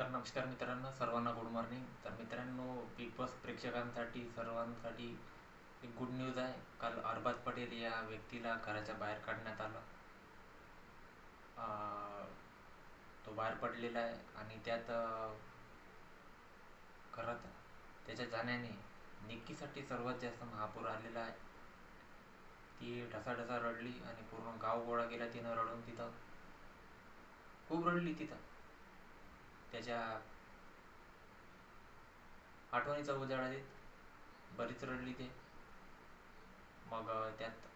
तर नमस्कार मित्रांनो सर्वांना गुड मॉर्निंग तर मित्रांनो बिग बॉस प्रेक्षकांसाठी सर्वांसाठी एक गुड न्यूज आहे. काल अरबाज पटेल या व्यक्तीला घराच्या बाहेर काढण्यात आलं. तो बाहेर पडलेला आहे आणि त्यात अं, घरात त्याच्या जाण्याने निक्कीसाठी सर्वात जास्त महापूर आलेला आहे. ती ढसाढसा रडली आणि पूर्ण गाव गोळा केला तिनं रडून तिथं. खूप रडली तिथं. त्याच्या आठवणीचा उजाळा देत बरीच रडली ते. मग त्यात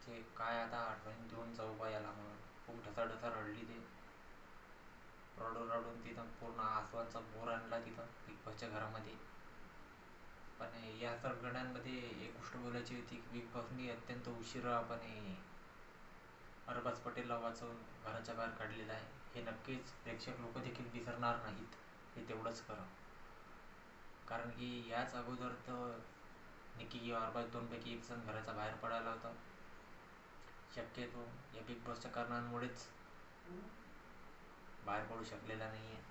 ते काय आता आठवणी देऊन जाऊ बा याला म्हणून. खूप ढसाढसा रडली ते. रडून रडून तिथं पूर्ण आसवांचा बोर आणला तिथं बिग बॉसच्या घरामध्ये. पण या सगळ्यांमध्ये एक गोष्ट बोलायची होती की बिग बॉसनी अत्यंत उशिरापणे अरबाज पटेलला वाचवून घराच्या बाहेर काढलेलं आहे. हे नक्कीच प्रेक्षक लोक देखील विसरणार नाहीत. हे तेवढंच खरं. कारण की याच अगोदर तर निकी किंवा अरबाज दोनपैकी एक जण घराच्या बाहेर पडायला होता. शक्यतो या बिग बॉसच्या कारणांमुळेच बाहेर पडू शकलेला नाही आहे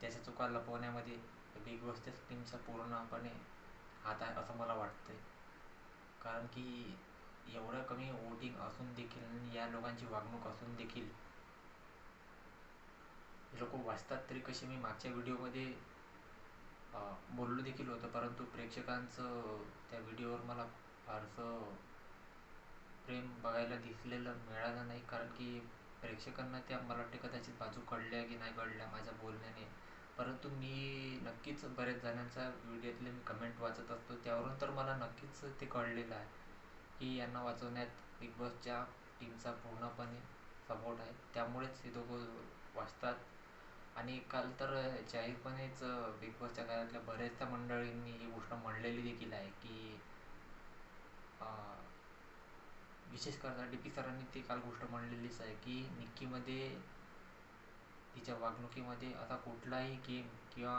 त्याच्या चुका लपवण्यामध्ये बिग बॉसच्या टीमचा पूर्णपणे हात आहे असं मला वाटतंय. कारण की एवढं कमी वोटिंग असून देखील आणि या लोकांची वागणूक असून देखील लोक वाचतात तरी कसे मी मागच्या व्हिडिओमध्ये बोललो देखील होतं. परंतु प्रेक्षकांचं त्या व्हिडिओवर मला फारसं प्रेम बघायला दिसलेलं मिळालं नाही. कारण की प्रेक्षकांना त्या मला वाटते कदाचित बाजू कळल्या की नाही कळल्या माझ्या बोलण्याने. परंतु मी नक्कीच बऱ्याच जणांचा व्हिडिओतले मी कमेंट वाचत असतो. त्यावरून तर मला नक्कीच ते कळलेलं आहे. की यांना वाचवण्यात बिग बॉसच्या टीमचा पूर्णपणे सपोर्ट आहे. त्यामुळेच हे दोघं वाचतात. आणि काल तर जाहीरपणेच बिग बॉसच्या घरातल्या बऱ्याचशा मंडळींनी ही गोष्ट म्हणलेली देखील आहे की विशेष करता डी पी सरांनी ती काल गोष्ट म्हणलेलीच आहे की निक्कीमध्ये तिच्या वागणुकीमध्ये असा कुठलाही गेम किंवा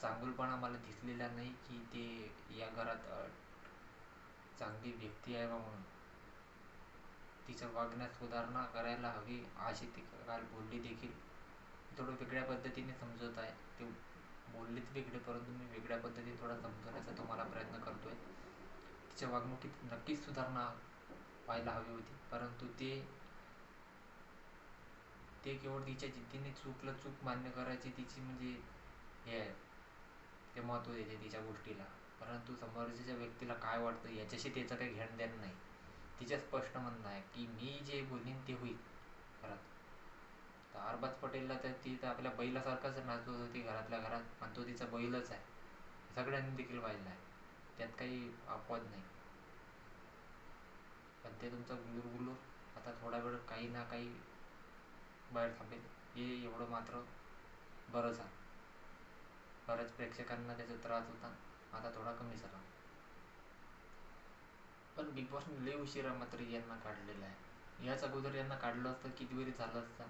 चांगुलपणा मला दिसलेला नाही की ते या घरात चांगली व्यक्ती आहे बा म्हणून. तिच्या वागण्यात सुधारणा करायला हवी अशी ती काल बोलली देखील. थोडं वेगळ्या पद्धतीने समजत आहे. ते बोललीच वेगळे परंतु मी वेगळ्या पद्धतीने थोडा समजवण्याचा तुम्हाला प्रयत्न करतोय. तिच्या वागणुकीत नक्कीच सुधारणा व्हायला हवी होती परंतु ते ते केवळ तिच्या जिद्दीने चूकलं चूक मान्य करायची तिची म्हणजे हे आहे. ते महत्त्व देते तिच्या गोष्टीला. परंतु समोरच्या व्यक्तीला काय वाटतं याच्याशी त्याचं काही घेणं देणं नाही. तिचं स्पष्ट म्हणणं आहे की मी जे बोलीन ते होईल घरात. तर अरबाज पटेलला तर ती तर आपल्या बैलासारखाच नाचवत होती घरातल्या घरात आणि तो तिचा बैलच आहे. सगळ्यांनी देखील पाहिलं आहे त्यात काही अपवाद नाही. पण ते तुमचं गुलूर गुलूर आता थोडा वेळ काही ना काही बाहेर थांबेल. हे एवढं मात्र बरंच आहे बऱ्याच प्रेक्षकांना त्याचा त्रास होता. आता थोडा कमी झाला. पण बिग बॉसने लय उशिरा मात्र यांना काढलेलं आहे. याच अगोदर यांना काढलं असतं किती वेळी झालं असतं?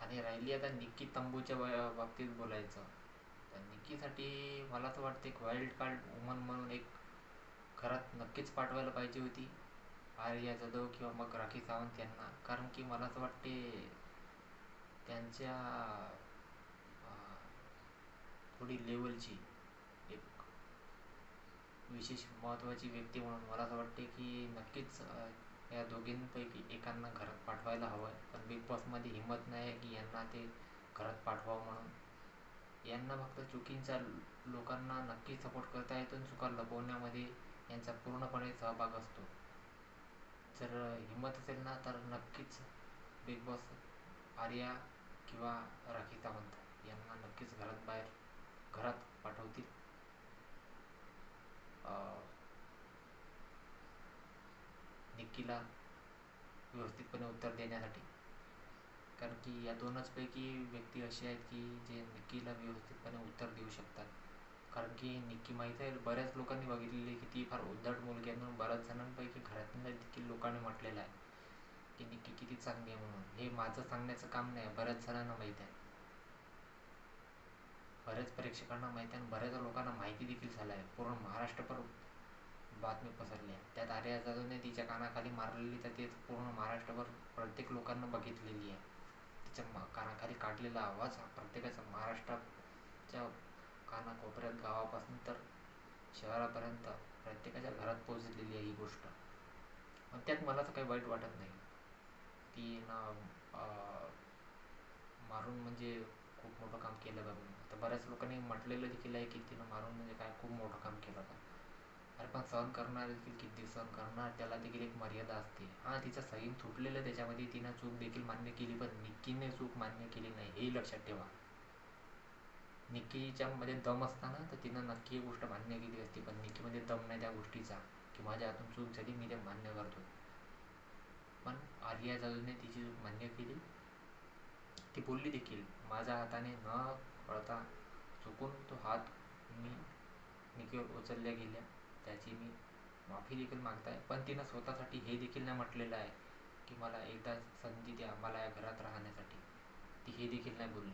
आणि राहिली आता निक्की तंबूच्या बा- बाबतीत बोलायचं तर निक्कीसाठी मला तर वाटते एक वाईल्ड कार्ड वुमन म्हणून एक घरात नक्कीच पाठवायला पाहिजे होती. आर्या जाधव किंवा मग राखी सावंत यांना. कारण की मला असं वाटते त्यांच्या थोडी लेवलची विशेष महत्त्वाची व्यक्ती म्हणून मला असं वाटते की नक्कीच या दोघींपैकी एकांना घरात पाठवायला हवं आहे. पण बिग बॉसमध्ये हिंमत नाही आहे की यांना ते घरात पाठवावं म्हणून. यांना फक्त चुकींचा लोकांना नक्की सपोर्ट करता येतो आणि चुका लपवण्यामध्ये यांचा पूर्णपणे सहभाग असतो. जर हिंमत असेल ना तर नक्कीच बिग बॉस आर्या किंवा राखी सावंत यांना नक्कीच घरात बाहेर घरात पाठवतील. निक्कीला व्यवस्थितपणे उत्तर देण्यासाठी. कारण की या दोनच पैकी व्यक्ती अशी आहेत की जे निक्कीला व्यवस्थितपणे उत्तर देऊ शकतात. कारण की निक्की माहीत आहे बऱ्याच लोकांनी बघितलेली आहे की ती फार उद्धट मुलगी आहे म्हणून बऱ्याच जणांपैकी घरातल्या देखील लोकांनी म्हटलेलं आहे की निक्की किती चांगली आहे म्हणून. हे माझं सांगण्याचं काम नाही बऱ्याच जणांना माहीत आहे. बऱ्याच प्रेक्षकांना माहिती आहे आणि बऱ्याच लोकांना माहिती देखील झालं आहे. पूर्ण महाराष्ट्रभर बातमी पसरली आहे. त्यात आर्या जाधवने तिच्या कानाखाली मारलेली तर ते पूर्ण महाराष्ट्रभर प्रत्येक लोकांना बघितलेली आहे. तिच्या मा कानाखाली काढलेला आवाज हा प्रत्येकाचा महाराष्ट्राच्या कानाकोपऱ्यात गावापासून तर शहरापर्यंत प्रत्येकाच्या घरात पोचलेली आहे ही गोष्ट. पण त्यात मला तर काही वाईट वाटत नाही. ती ना मारून म्हणजे खूप मोठं काम केलं बघ. आता तर बऱ्याच लोकांनी म्हटलेलं देखील आहे की तिनं मारून म्हणजे काय खूप मोठं काम केलं का चार पण सहन करणार देखील किती सहन करणार त्याला देखील एक मर्यादा असते. हां तिचं सहीन तुटलेलं त्याच्यामध्ये तिनं चूक देखील मान्य केली पण निक्कीने चूक मान्य केली नाही हेही लक्षात ठेवा. निक्कीच्या मध्ये दम असताना तर तिनं नक्की ही गोष्ट मान्य केली असती पण निक्कीमध्ये दम नाही त्या गोष्टीचा की माझ्या हातून चूक झाली मी ते मान्य करतो पण आर्या जाधवने तिची चूक मान्य केली. ती बोलली देखील माझ्या हाताने न कळता चुकून तो हात मी निकीवर उचलल्या गेल्या. त्याची मी माफी देखील मागताय. पण तिनं स्वतःसाठी हे देखील नाही म्हटलेलं आहे की मला एकदा संधी द्या मला या घरात राहण्यासाठी. ती हे देखील नाही बोलली.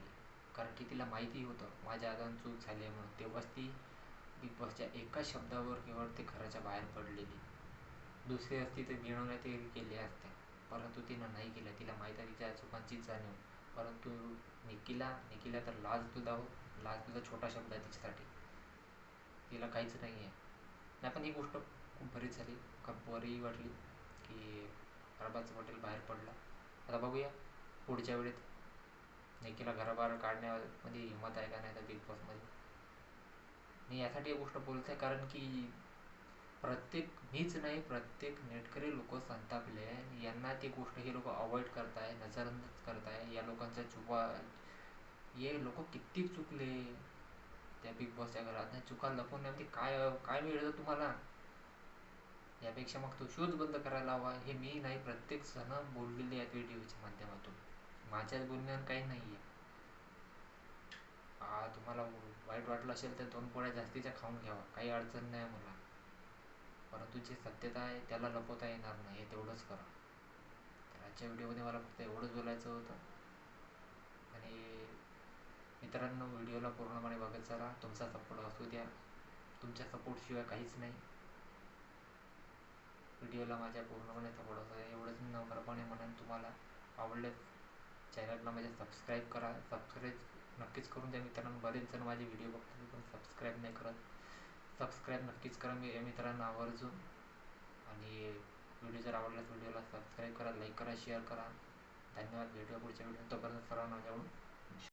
कारण की तिला माहिती होतं माझ्या हाताने चूक झाली आहे म्हणून. तेव्हाच ती बिग बॉसच्या एकाच शब्दावर केवळ ते घराच्या बाहेर पडलेली. दुसरी असती तर गिळवण्यात ते केले असते. परंतु तिनं नाही केलं. तिला माहीत आहे तिच्या चुकांचीच जाणीव. परंतु निकिला निकिला तर लाज तुझा हो. लाज दुधा छोटा शब्द आहे तिच्यासाठी. तिला काहीच नाही आहे नाही पण ही गोष्ट खूप बरी झाली खूप बरी वाटली की अरबाजचं हॉटेल बाहेर पडला. आता बघूया पुढच्या वेळेत निकीला घराबाहेर काढण्यामध्ये म्हणजे हिंमत आहे का नाही तर बिग बॉसमध्ये मी यासाठी गोष्ट बोलत आहे कारण की प्रत्येक मीच नाही प्रत्येक नेटकरी लोक संतापले यांना ती गोष्ट हे लोक अवॉइड करताय नजरअंदाज करताय या लोकांचा चुका हे लोक किती चुकले? त्या बिग बॉसच्या घरात. नाही चुका लपवण्यामध्ये काय काय मिळतं तुम्हाला? यापेक्षा मग तो शोध बंद करायला हवा. हे मी नाही प्रत्येक जण बोललेले आहेत व्हिडिओच्या माध्यमातून. माझ्याच बोलण्यावर काही नाही आहे तुम्हाला वाईट वाटलं असेल तर दोन पोळ्या जास्तीच्या खाऊन घ्यावा काही अडचण नाही मला. परंतु जी सत्यता आहे त्याला लपवता येणार नाही. हे तेवढंच करा. तर आजच्या व्हिडिओमध्ये मला फक्त एवढंच बोलायचं होतं. आणि मित्रांनो व्हिडिओला पूर्णपणे बघत चला. तुमचा सपोर्ट असू द्या. तुमच्या सपोर्टशिवाय काहीच नाही. व्हिडिओला माझ्या पूर्णपणे सपोर्ट असू द्या. एवढंच मी नम्रपणे म्हणेन तुम्हाला. आवडले चॅनलला माझ्या सबस्क्राईब करा. सबस्क्राईब नक्कीच करून द्या मित्रांनो. बरेच जण माझे व्हिडिओ बघतात पण सबस्क्राईब नाही करत. सबस्क्राईब नक्कीच करा मी मित्रांना आवर्जून. आणि व्हिडिओ जर आवडला व्हिडिओला सबस्क्राईब करा लाईक करा शेअर करा. धन्यवाद. भेटूया पुढच्या व्हिडिओ तोपर्यंत सर्वांना माझ्याकडून